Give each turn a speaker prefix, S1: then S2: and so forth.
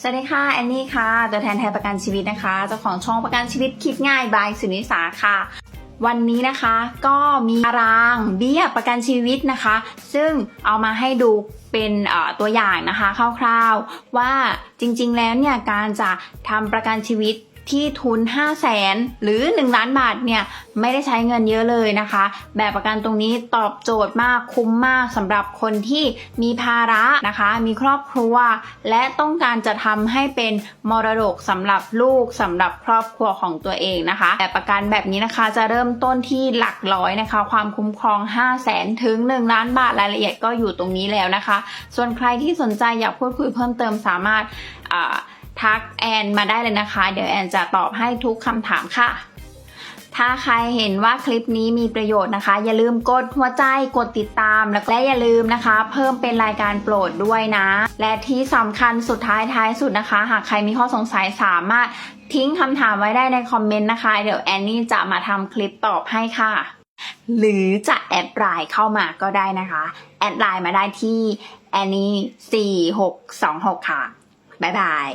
S1: สวัสดีค่ะ แอนนี่ค่ะ ตัวแทนไทยประกันชีวิตนะคะเจ้าของช่องประกันชีวิตคิดง่ายบายสุนิสาค่ะ วันนี้นะคะก็มีตารางเบี้ยประกันชีวิตนะคะ ซึ่งเอามาให้ดูเป็นตัวอย่างนะคะคร่าวๆ ว่าจริงๆแล้วเนี่ยการจะทำประกันชีวิต ที่ทุน 5 0 0แสนหรือ 1 ล้านบาทเนี่ยไม่ได้ใช้เงินเยอะเลยนะคะ แบบประกันตรงนี้ตอบโจทย์มากคุ้มมากสำหรับคนที่มีภาระนะคะ มีครอบครัว และต้องการจะทำให้เป็นมรดกสำหรับลูกสำหรับครอบครัวของตัวเองนะคะ แบบประกันแบบนี้นะคะจะเริ่มต้นที่หลักร้อยนะคะ ความคุ้มครอง 5 0 0แสนถึง 1 ล้านบาทรายละเอียดก็อยู่ตรงนี้แล้วนะคะ ส่วนใครที่สนใจอยากพูดคุยเพิ่มเติมสามารถทักแอนมาได้เลยนะคะ เดี๋ยวแอนจะจะตอบให้ทุกคำถามค่ะ ถ้าใครเห็นว่าคลิปนี้มีประโยชน์นะคะ อย่าลืมกดหัวใจกดติดตามและอย่าลืมนะคะ เพิ่มเป็นรายการโปรดด้วยนะ และที่สำคัญสุดท้ายท้ายสุดนะคะ หากใครมีข้อสงสัยสามารถทิ้งคำถามไว้ได้ในคอมเมนต์นะคะ เดี๋ยวแอนนี่จะมาทำคลิปตอบให้ค่ะ หรือจะแอดไลน์เข้ามาก็ได้นะคะ แอดไลน์มาได้ที่แอนนี่4626 ค่ะ บ๊ายบาย